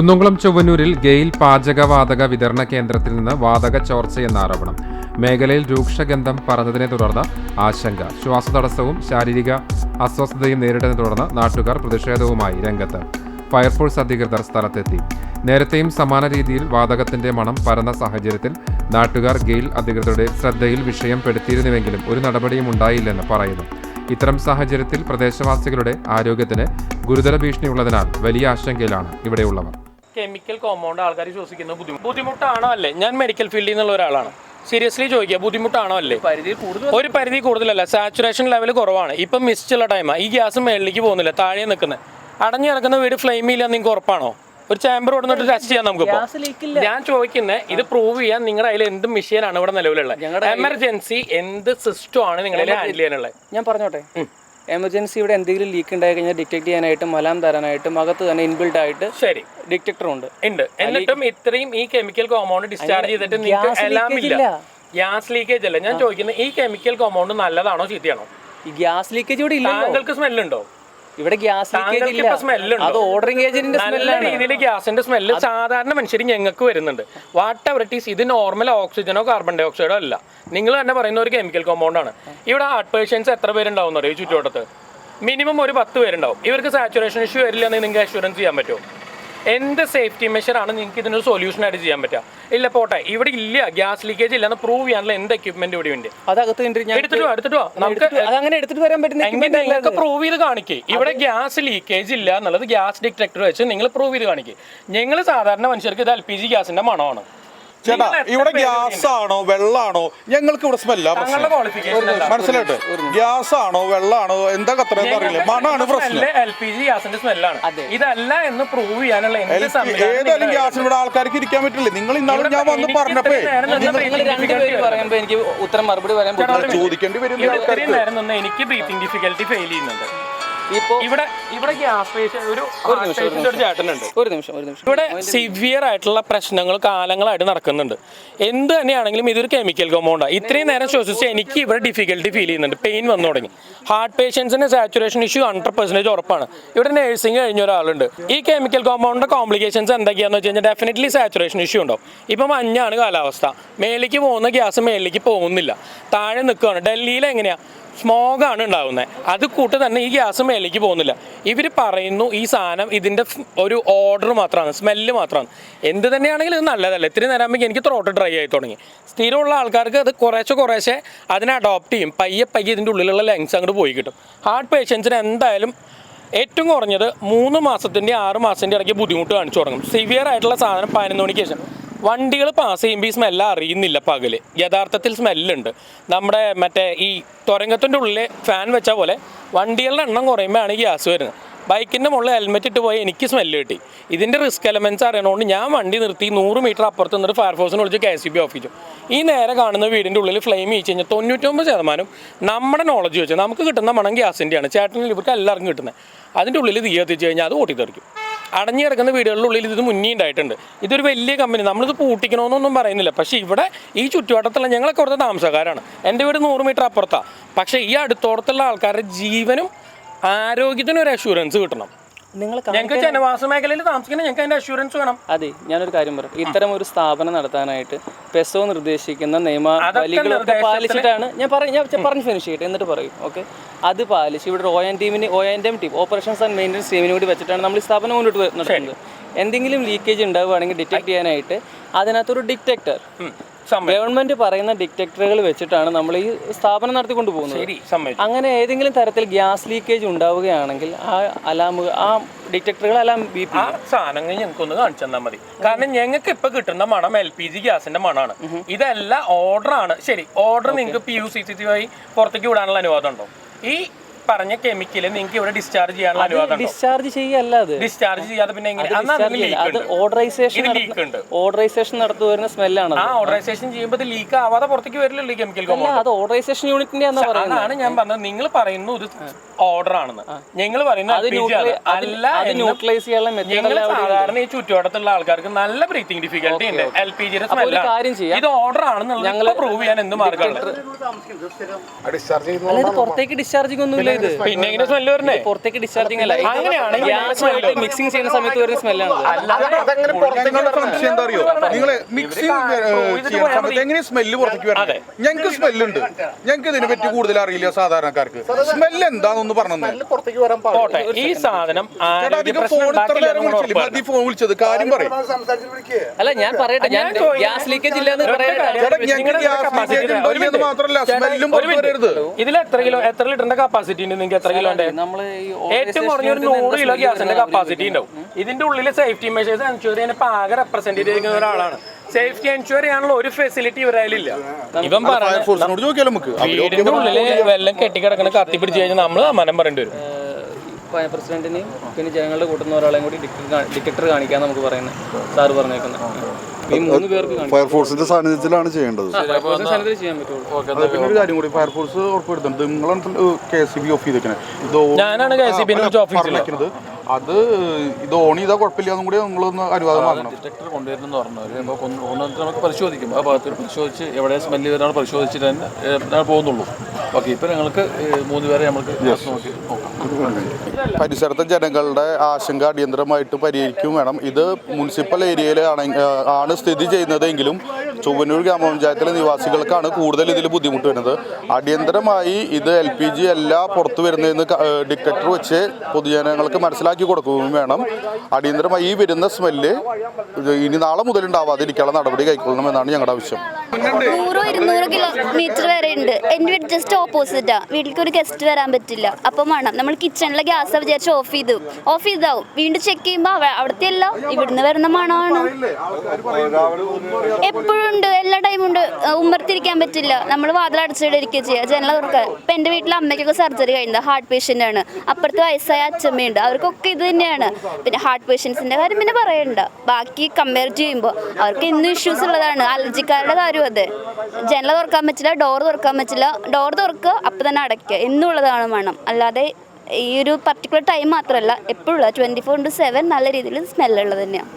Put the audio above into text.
കുന്നംകുളം ചൊവ്വന്നൂരിൽ ഗെയിൽ പാചകവാതക വിതരണ കേന്ദ്രത്തിൽ നിന്ന് വാതക ചോർച്ചയെന്ന ആരോപണം. മേഖലയിൽ രൂക്ഷഗന്ധം പറഞ്ഞതിനെ തുടർന്ന് ആശങ്ക. ശ്വാസതടസ്സവും ശാരീരിക അസ്വസ്ഥതയും നേരിട്ടതിനെ തുടർന്ന് നാട്ടുകാർ പ്രതിഷേധവുമായി രംഗത്ത്. ഫയർഫോഴ്സ് അധികൃതർ സ്ഥലത്തെത്തി. നേരത്തെയും സമാന രീതിയിൽ വാതകത്തിന്റെ മണം പരന്ന സാഹചര്യത്തിൽ നാട്ടുകാർ ഗെയിൽ അധികൃതരുടെ ശ്രദ്ധയിൽ വിഷയം പെടുത്തിയിരുന്നുവെങ്കിലും ഒരു നടപടിയും ഉണ്ടായില്ലെന്ന് പറയുന്നു. ഇത്തരം സാഹചര്യത്തിൽ പ്രദേശവാസികളുടെ ആരോഗ്യത്തിന് ഗുരുതര ഭീഷണിയുള്ളതിനാൽ വലിയ ആശങ്കയിലാണ് ഇവിടെയുള്ളവർ. കെമിക്കൽ കോമ്പൗണ്ട് ആൾക്കാർ ശ്വസിക്കുന്നത് ബുദ്ധിമുട്ട് ബുദ്ധിമുട്ടാണോ അല്ലേ? ഞാൻ മെഡിക്കൽ ഫീൽഡിൽ നിന്നുള്ള ഒരാളാണ്. സീരിയസ്ലി ചോദിക്കുക ബുദ്ധിമുട്ടാണോ അല്ലേ? പരിധി കൂടുതൽ ഒരു പരിധി കൂടുതലല്ല സാച്ചുറേഷൻ ലെവൽ കുറവാണ്. ഇപ്പം മിസ്റ്റുള്ള ടൈമാണ് ഈ ഗ്യാസ് മേളിലേക്ക് പോകുന്നില്ല താഴെ നിൽക്കുന്നത് അടഞ്ഞു കിടക്കുന്ന വീട് ഫ്ലെയിം ഇല്ല നിങ്ങൾക്ക് ഉറപ്പാണോ? ഒരു ചാമ്പർ കൊടുത്തിട്ട് ടെസ്റ്റ് ചെയ്യാം നമുക്ക് ഞാൻ ചോദിക്കുന്നത് ഇത് പ്രൂവ് ചെയ്യാൻ നിങ്ങളുടെ അതിൽ എന്ത് മെഷീനാണ് ഇവിടെ നിലവിലുള്ളത്? എമർജൻസി എന്ത് സിസ്റ്റം ആണ് നിങ്ങളുടെ ഹാൻഡിൽ ചെയ്യാനുള്ളത്? ഞാൻ പറഞ്ഞോട്ടെ. എമർജൻസി ഇവിടെ എന്തെങ്കിലും ലീക്ക് ഉണ്ടായി കഴിഞ്ഞാൽ ഡിറ്റക്ട് ചെയ്യാനായിട്ടും മലാം തരാനായിട്ടും അകത്ത് തന്നെ ഇൻബിൽഡ് ആയിട്ട് ശരി. ഡിറ്റക്ടർ ഉണ്ട്. ഉണ്ട്. എന്നിട്ടും ഇത്രയും ഈ കെമിക്കൽ കോമ്പൗണ്ട് ഡിസ്ചാർജ് ചെയ്തിട്ട് നിങ്ങൾക്ക് എല്ലാം ഇല്ല. ഗ്യാസ് ലീക്കേജ് അല്ല. ഞാൻ ചോദിക്കുന്നത് ഈ കെമിക്കൽ കോമ്പൗണ്ട് നല്ലതാണോ ചീത്തയാണോ ഈ ഗ്യാസ് ലീക്കേജ് ഇവിടെ ഇല്ല താങ്കൾക്ക് സ്മെല്ലുണ്ടോ ഇവിടെ ഗ്യാസ്? അത് ഓർഡറിംഗ് ഏജന്റിന്റെ സ്മെല്ലാണ് രീതിയിൽ ഗ്യാസിന്റെ സ്മെല്ല് സാധാരണ മനുഷ്യർ ഞങ്ങൾക്ക് വരുന്നുണ്ട്. വാട്ട് എവർ ഇറ്റ് ഈസ് ഇത് നോർമൽ ഓക്സിജനോ കാർബൺ ഡൈ ഓക്സൈഡോ അല്ല. നിങ്ങൾ തന്നെ പറയുന്ന ഒരു കെമിക്കൽ കോമ്പൗണ്ട് ആണ്. ഇവിടെ ഹാർട്ട് പേഷ്യൻസ് എത്ര പേരുണ്ടാവും ഈ ചുറ്റുവട്ടത്ത്? മിനിമം ഒരു പത്ത് പേരുണ്ടാവും. ഇവർക്ക് സാച്ചുറേഷൻ ഇഷ്യൂ വരില്ല എന്ന് നിങ്ങൾക്ക് അഷുറൻസ് ചെയ്യാൻ പറ്റുമോ? എന്ത് സേഫ്റ്റി മെഷറാണ് നിങ്ങൾക്ക് ഇതിനൊരു സൊല്യൂഷൻ ആയിട്ട് ചെയ്യാൻ പറ്റുക? ഇല്ല പോട്ടെ. ഇവിടെ ഇല്ല. ഗ്യാസ് ലീക്കേജ് ഇല്ലെന്ന് പ്രൂവ് ചെയ്യാനുള്ള എന്ത് എക്യുപ്മെന്റ് ഇവിടെ ഉണ്ട്? അതകത്ത് എടുത്തിട്ടോ എടുത്തിട്ടോ നമുക്ക് അതങ്ങനെ എടുത്തിട്ട് വരാൻ പറ്റുന്ന നിങ്ങൾക്ക് പ്രൂവ് ചെയ്ത് കാണിക്കേ. ഇവിടെ ഗ്യാസ് ലീക്കേജ് ഇല്ല എന്നുള്ളത് ഗ്യാസ് ഡിറ്റക്ടർ വെച്ച് നിങ്ങൾ പ്രൂവ് ചെയ്ത് കാണിക്കേ. ഞങ്ങൾ സാധാരണ മനുഷ്യർക്ക് ഇത് എൽ പി ജി ഗ്യാസിന്റെ മണമാണ്. ചേട്ടാ ഇവിടെ ഗ്യാസ് ആണോ വെള്ളാണോ? ഞങ്ങൾക്ക് ഇവിടെ സ്മെല്ല പ്രശ്നം. മനസ്സിലായിട്ട്? ഗ്യാസ് ആണോ വെള്ളാണോ എന്താ കത്ര അറിയില്ല? മണാണ് പ്രശ്നം. എൽ പി ജി ഗ്യാസിന്റെ സ്മെല്ലാണ് ഇതല്ല എന്ന് പ്രൂവ് ചെയ്യാനുള്ള ഏതായാലും ഗ്യാസ് ഗ്യാസിന് ഇവിടെ ആൾക്കാർക്ക് ഇരിക്കാൻ പറ്റില്ല? നിങ്ങൾ ഇന്നാളും ഞാൻ വന്ന് പറഞ്ഞപ്പേ പറയുമ്പോ എനിക്ക് ഉത്തരം മറുപടി പറയാൻ ചോദിക്കേണ്ടി വരും എനിക്ക് ബ്രീത്തിങ് ഡിഫിക്കൽറ്റി ഫെയിൽ ചെയ്യുന്നുണ്ട്. ഇപ്പോ ഇവിടെ ഇവിടെ ഗ്യാസ് പേഷ്യൻ ഒരു ചേട്ടനുണ്ട്. ഒരു നിമിഷം ഒരു നിമിഷം. ഇവിടെ സിവിയർ ആയിട്ടുള്ള പ്രശ്നങ്ങൾ കാലങ്ങളായിട്ട് നടക്കുന്നുണ്ട്. എന്ത് തന്നെയാണെങ്കിലും ഇതൊരു കെമിക്കൽ കോമ്പൗണ്ടാണ് ഇത്രയും നേരം ശ്വസിച്ച് എനിക്ക് ഇവിടെ ഡിഫിക്കൽട്ടി ഫീൽ ചെയ്യുന്നുണ്ട്. പെയിൻ വന്നു തുടങ്ങി. ഹാർട്ട് പേഷ്യൻസിന് സാച്ചുറേഷൻ ഇഷ്യൂ ഹൺഡ്രഡ് പെർസെന്റേജ് ഉറപ്പാണ്. ഇവിടെ നഴ്സിംഗ് കഴിഞ്ഞ ഒരാളുണ്ട്. ഈ കെമിക്കൽ കോമ്പൗണ്ടിന്റെ കോംപ്ലിക്കേഷൻസ് എന്തൊക്കെയാണെന്ന് വെച്ച് കഴിഞ്ഞാൽ ഡെഫിനറ്റ്ലി സാച്ചുറേഷൻ ഇഷ്യൂ ഉണ്ടാവും. ഇപ്പം മഞ്ഞാണ് കാലാവസ്ഥ. മേലേക്ക് പോകുന്ന ഗ്യാസ് മേലേക്ക് പോകുന്നില്ല. താഴെ നിൽക്കുകയാണ്. ഡൽഹിയിൽ എങ്ങനെയാണ് സ്മോഗാണ് ഉണ്ടാകുന്നത് അത് കൂട്ട് തന്നെ ഈ ഗ്യാസ് മേലേക്ക് പോകുന്നില്ല. ഇവർ പറയുന്നു ഈ സാധനം ഇതിന്റെ ഒരു ഓർഡർ മാത്രമാണ് സ്മെല്ല് മാത്രമാണ് എന്ത് തന്നെയാണെങ്കിലും ഇത് നല്ലതല്ല? ഇത്തിരി നേരം ആകുമ്പോൾ എനിക്ക് ത്രോട്ട് ഡ്രൈ ആയി തുടങ്ങി. സ്ഥിരമുള്ള ആൾക്കാർക്ക് അത് കുറേശ്ശെ കുറേശ്ശെ അതിനെ അഡോപ്റ്റ് ചെയ്യും. പയ്യെ പയ്യെ ഇതിന്റെ ഉള്ളിലുള്ള ലങ്സ് അങ്ങോട്ട് പോയി കിട്ടും. ഹാർട്ട് പേഷ്യൻസിന് എന്തായാലും ഏറ്റവും കുറഞ്ഞത് മൂന്ന് മാസത്തിന്റെ ആറ് മാസത്തിന്റെ ഇടയ്ക്ക് ബുദ്ധിമുട്ട് കാണിച്ചു തുടങ്ങും. സിവിയർ ആയിട്ടുള്ള സാധനം പതിനൊന്ന് മണിക്ക് ശേഷം. വണ്ടികൾ പാസ് ചെയ്യുമ്പോൾ ഈ സ്മെല്ല് അറിയുന്നില്ല പകൽ. യഥാർത്ഥത്തിൽ സ്മെല്ലുണ്ട് നമ്മുടെ മറ്റേ ഈ തുരങ്കത്തിന്റെ ഉള്ളിൽ ഫാൻ വെച്ച പോലെ വണ്ടികളുടെ എണ്ണം കുറയുമ്പോഴാണ് ഗ്യാസ് വരുന്നത്. ബൈക്കിന്റെ മുകളിൽ ഹെൽമെറ്റ് ഇട്ട് പോയി എനിക്ക് സ്മെല്ല് കിട്ടി. ഇതിന്റെ റിസ്ക് എലമെന്റ്സ് അറിയണോണ്ട് ഞാൻ വണ്ടി നിർത്തി നൂറ് മീറ്റർ അപ്പുറത്ത് നിന്നൊരു ഫയർഫോഴ്സിനെ വിളിച്ച് കെ സി ബി ഓഫീസു ഈ നേരെ കാണുന്ന വീടിന്റെ ഉള്ളിൽ ഫ്ലെയിം ചെയ്ച്ച് കഴിഞ്ഞാൽ തൊണ്ണൂറ്റൊമ്പത് ശതമാനം നമ്മുടെ നോളജ് വെച്ച് നമുക്ക് കിട്ടുന്ന മണം ഗ്യാസിന്റെയാണ് ചേട്ടനിൽ ഇവർക്ക് എല്ലാവർക്കും കിട്ടുന്നത്. അതിന്റെ ഉള്ളിൽ തീ കഴിഞ്ഞാൽ അത് ഓട്ടിത്തെറിക്കും അടഞ്ഞു കിടക്കുന്ന വീടുകളുടെ ഉള്ളിൽ ഇത് മുന്നേ ഉണ്ടായിട്ടുണ്ട്. ഇതൊരു വലിയ കമ്പനി നമ്മളിത് പൂട്ടിക്കണമെന്നൊന്നും പറയുന്നില്ല. പക്ഷേ ഇവിടെ ഈ ചുറ്റുവട്ടത്തുള്ള ഞങ്ങളൊക്കെ കുറച്ച് താമസക്കാരാണ്. എന്റെ വീട് നൂറ് മീറ്റർ അപ്പുറത്താണ് പക്ഷേ ഈ അടുത്തോടത്തുള്ള ആൾക്കാരുടെ ജീവനും ആരോഗ്യത്തിനും ഒരു അഷുറൻസ് കിട്ടണം. നിങ്ങൾ ഞങ്ങൾക്ക് ജനവാസ മേഖലയിൽ താമസിക്കുന്ന ഞങ്ങൾക്ക് അതിന്റെ അഷുറൻസ് വേണം. അതെ ഞാനൊരു കാര്യം പറയാം ഇത്തരം ഒരു സ്ഥാപനം നടത്താനായിട്ട് പെസോ നിർദ്ദേശിക്കുന്ന നിയമ പാലിച്ചിട്ടാണ് ഞാൻ പറയും ഞാൻ പറഞ്ഞ് ഫിനിഷ് ചെയ്യട്ടെ. എന്നിട്ട് പറയും. ഓക്കെ അത് പാലിച്ച് ഇവിടെ ഒ എൻ ടീമിന് O N M team operations and maintenance ടീമിന് കൂടി വെച്ചിട്ടാണ് നമ്മൾ ഈ സ്ഥാപനം മുന്നോട്ട് നടത്തുന്നത് എന്തെങ്കിലും ലീക്കേജ് ഉണ്ടാവുകയാണെങ്കിൽ ഡിറ്റക്ട് ചെയ്യാനായിട്ട് അതിനകത്തൊരു ഡിറ്റക്ടർ ഗവൺമെന്റ് പറയുന്ന ഡിറ്റക്ടറുകൾ വെച്ചിട്ടാണ് നമ്മൾ ഈ സ്ഥാപനം നടത്തിക്കൊണ്ട് പോകുന്നത്. അങ്ങനെ ഏതെങ്കിലും തരത്തിൽ ഗ്യാസ് ലീക്കേജ് ഉണ്ടാവുകയാണെങ്കിൽ ആ അലാമ ആ ഡിറ്റക്ടറുകൾ അലാം ബി പി ആ സാധനങ്ങൾ ഞങ്ങൾക്ക് ഒന്ന് കാണിച്ചു തന്നാൽ മതി. കാരണം ഞങ്ങൾക്ക് ഇപ്പൊ കിട്ടുന്ന മണം എൽ പി ജി ഗ്യാസിന്റെ മണമാണ് ഇതെല്ലാം ഓർഡർ ആണ്. ശരി ഓർഡർ നിങ്ങൾക്ക് പി യു സി സി വഴി പുറത്തേക്ക് വിടാനുള്ള അനുവാദം ഉണ്ടോ? ഈ പറഞ്ഞ കെമിക്കൽ നിങ്ങൾക്ക് ഇവിടെ ഡിസ്ചാർജ് ചെയ്യാനുള്ള അനുവാദം ഡിസ്ചാർജ് ചെയ്യല്ല അത്. ഡിസ്ചാർജ് ചെയ്യാതെ പിന്നെ എങ്ങനെ? അത് ഓർഡറൈസേഷൻ ലീക്ക് ഉണ്ട്. ഓർഡറൈസേഷൻ നടത്തു വരുന്ന സ്മെല്ലാണ് ആ ഓർഡറൈസേഷൻ ചെയ്യുമ്പോൾ ലീക്ക് ആവാതെ പുറത്തേക്ക് വരില്ലല്ലോ ഈ കെമിക്കൽ കോമ്പൗണ്ട് അത് ഓർഡറൈസേഷൻ യൂണിറ്റിന്റെ അതാണ് ഞാൻ പറഞ്ഞത്. നിങ്ങൾ പറയുന്നു ഇത് ഓർഡർ ആണെന്ന്. ഞങ്ങൾ അത് അല്ല ന്യൂട്രലൈസ് ചെയ്യാനുള്ള മെത്തേഡ് സാധാരണ ഈ ചുറ്റുവട്ടത്തുള്ള ആൾക്കാർക്ക് നല്ല ബ്രീത്തിങ് ഡിഫിക്കൽട്ടി ഉണ്ട്. എൽ പി ജിയുടെ ചെയ്യാം. ഇത് ഓർഡർ ആണെന്നുള്ളത് പ്രൂവ് ചെയ്യാൻ എന്ത് മാർഗമാണ് ഡിസ്ചാർജ് പുറത്തേക്ക് ഡിസ്ചാർജിങ് ഒന്നുമില്ല. ഇത്. പിന്നെ എങ്ങനെ സ്മെല്ല് വരുന്നേ? പുറത്തേക്ക് ഡിസ്ചാർജിങ് അല്ല. അങ്ങനെയാണെങ്കിൽ ഗ്യാസുമായിട്ട് മിക്സിംഗ് ചെയ്യുന്ന സമയത്ത് വരുന്ന സ്മെല്ലാണ് ഞങ്ങളുടെ സംശയം എന്താ അറിയോ? നിങ്ങൾ മിക്സിംഗ് ചെയ്യുന്ന സമയത്ത് എങ്ങനെ സ്മെല്ല് പുറത്തേക്ക് വരണം. ഞങ്ങൾക്ക് സ്മെല്ലുണ്ട് ഞങ്ങൾക്ക് ഇതിനെ പറ്റി കൂടുതൽ അറിയില്ല സാധാരണക്കാർക്ക് സ്മെല്ല് എന്താണെന്ന് പറഞ്ഞത് ഈ സാധനം ഫോൺ മതി വിളിച്ചത്. കാര്യം പറയും. അല്ല ഞാൻ പറയട്ടെ. ഞാൻ ഗ്യാസ് ലീക്കേജ് ഇല്ല എന്ന് ഒരൊറ്റ പറയട്ടെ. കാര്യം. ചേട്ടാ, ഞങ്ങൾക്ക് ഗ്യാസ് capacity ലീക്കേജ് ഉണ്ടോ ഒരു ഇല്ലയോ എന്ന് minute. മാത്രമല്ല, ചേട്ടാ, സ്മെല്ലും ഒരു പുറത്ത് minute. വരരുത്. ഇതിൽ എത്ര കിലോ എത്ര ലിറ്ററിന്റെ കപ്പാസിറ്റി ഉണ്ട് നിങ്ങൾക്ക് എത്ര കിലോ ഉണ്ട്? ഈ ഏറ്റവും കുറഞ്ഞ ഒരു നൂറ് കിലോ ഗ്യാസിന്റെ കപ്പാസിറ്റി ഉണ്ടാവും. ഇതിന്റെ ഉള്ളിൽ സേഫ്റ്റി മെഷേഴ്സ് എൻഷുർ ചെയ്യാൻ ഇപ്പൊ ആകെ റെപ്രസെന്റ് ചെയ്തിരിക്കുന്ന ഒരാളാണ്. സേഫ്റ്റി എൻഷുർ ചെയ്യാനുള്ള ഒരു ഫെസിലിറ്റി ഇവരായില്ല ഇവൻ പറഞ്ഞു വീടിന്റെ ഉള്ളിൽ വെള്ളം കെട്ടിക്കിടക്കണ കത്തിപ്പിടിച്ച് കഴിഞ്ഞാൽ നമ്മൾ അമനം പറയേണ്ടി വരും. പ്രസിഡന്റിനെയും പിന്നെ ജനങ്ങളുടെ കൂട്ടുന്ന ഒരാളെയും കൂടി ഡിറ്റക്ടർ കാണിക്കാൻ നമുക്ക് പറയുന്നത് സാർ പറഞ്ഞേക്കുന്നത് ഈ മൂന്ന് പേർക്ക് കാണിക്കാം. ഫയർഫോഴ്സിന്റെ സാന്നിധ്യത്തിലാണ് ചെയ്യേണ്ടത്. പിന്നെ ഒരു കാര്യം കൂടി ഫയർഫോഴ്സ് ഉറപ്പെടുത്തുന്നത് നിങ്ങളാണ് കെ സി ബി ഓഫ് ഞാനാണ് KCB നെ വിളിച്ച് ഓഫ്. അത് ഇത് ഓൺ ചെയ്താൽ കുഴപ്പമില്ല എന്നും കൂടി നിങ്ങളൊന്ന് അനുവാദം വാങ്ങണം. ഡിറ്റക്ടർ കൊണ്ടുവരുന്നെന്ന് പറഞ്ഞു കൊണ്ടുവന്നിട്ട് നമുക്ക് പരിശോധിക്കും. ആ ഭാഗത്ത് പരിശോധിച്ച് എവിടെ സ്മെല്ല് വരുന്നതാണ് പരിശോധിച്ചിട്ട് തന്നെ പോകുന്നുള്ളൂ. ഓക്കെ ഇപ്പം ഞങ്ങൾക്ക് മൂന്ന് പേരെ നമുക്ക് പരിസരത്തെ ജനങ്ങളുടെ ആശങ്ക അടിയന്തരമായിട്ട് പരിഹരിക്കും വേണം. ഇത് മുനിസിപ്പൽ ഏരിയയിലാണ് ആണ് സ്ഥിതി ചെയ്യുന്നതെങ്കിലും ചൊവ്വന്നൂർ ഗ്രാമപഞ്ചായത്തിലെ നിവാസികൾക്കാണ് കൂടുതൽ ഇതിൽ ബുദ്ധിമുട്ട് വരുന്നത്. അടിയന്തരമായി ഇത് എൽ പി ജി അല്ല പുറത്തു വരുന്നതെന്ന് ഡിറ്റക്ടർ വെച്ച് പൊതുജനങ്ങൾക്ക് മനസ്സിലാക്കി കൊടുക്കുകയും വേണം. അടിയന്തരമായി ഈ വരുന്ന സ്മെല്ല് ഇനി നാളെ മുതൽ ഉണ്ടാവാതിരിക്കാനുള്ള നടപടി കൈക്കൊള്ളണമെന്നാണ് ഞങ്ങളുടെ ആവശ്യം. നൂറോ ഇരുന്നൂറോ കിലോമീറ്റർ വരെ ഉണ്ട്. എന്റെ വീട് ജസ്റ്റ് ഓപ്പോസിറ്റാ വീട്ടിലേക്ക് ഒരു ഗസ്റ്റ് വരാൻ പറ്റില്ല. അപ്പം വേണം. നമ്മൾ കിച്ചണിലെ ഗ്യാസ് വിചാരിച്ച് ഓഫ് ചെയ്തു. ഓഫ് ചെയ്താവും. വീണ്ടും ചെക്ക് ചെയ്യുമ്പോൾ അവ- അവിടുത്തെ അല്ല ഇവിടുന്ന് വരുന്ന മണമാണ്. എപ്പോഴും ഉണ്ട്. എല്ലാ ടൈമും ഉണ്ട്. ഉമ്മർത്തിരിക്കാൻ പറ്റില്ല. നമ്മൾ വാതിൽ അടച്ചിടിരിക്കുക ചെയ്യുക ജനല തുറക്കുക ഇപ്പം എന്റെ വീട്ടിലെ അമ്മയ്ക്കൊക്കെ സർജറി കഴിഞ്ഞത്. ഹാർട്ട് പേഷ്യന്റ് ആണ്. അപ്പുറത്ത് വയസ്സായ അച്ഛമ്മയുണ്ട് അവർക്കൊക്കെ ഇത് തന്നെയാണ്. പിന്നെ ഹാർട്ട് പേഷ്യൻസിന്റെ കാര്യം പിന്നെ പറയണ്ട. ബാക്കി കമ്പയർ ചെയ്യുമ്പോൾ അവർക്ക് ഇന്നും ഇഷ്യൂസ് ഉള്ളതാണ്. അലർജിക്കാരുടെ കാര്യം അതെ ജനൽ തുറക്കാൻ പറ്റില്ല ഡോർ തുറക്കാൻ പറ്റില്ല. ഡോർ തുറക്കുക അപ്പം തന്നെ അടയ്ക്കുക എന്നുള്ളതാണ് വേണം അല്ലാതെ ഈ ഒരു പർട്ടിക്കുലർ ടൈം മാത്രമല്ല എപ്പോഴുള്ള ട്വന്റി ഫോർ ഇന്റു സെവൻ നല്ല രീതിയിൽ സ്മെല്ലുള്ളത് തന്നെയാണ്